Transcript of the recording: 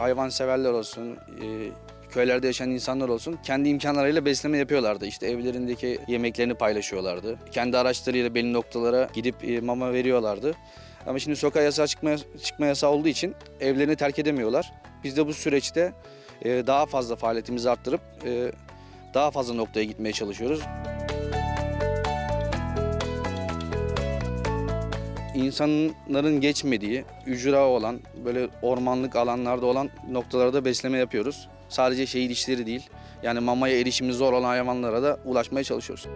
hayvanseverler olsun, e, köylerde yaşayan insanlar olsun kendi imkanlarıyla besleme yapıyorlardı. İşte evlerindeki yemeklerini paylaşıyorlardı. Kendi araçlarıyla belli noktalara gidip e, mama veriyorlardı. Ama şimdi sokağa yasağı çıkma, çıkma yasağı olduğu için evlerini terk edemiyorlar. Biz de bu süreçte e, daha fazla faaliyetimizi arttırıp daha fazla noktaya gitmeye çalışıyoruz. İnsanların geçmediği, ücra olan, böyle ormanlık alanlarda olan noktalarda besleme yapıyoruz. Sadece şehir işleri değil, yani mamaya erişimi zor olan hayvanlara da ulaşmaya çalışıyoruz.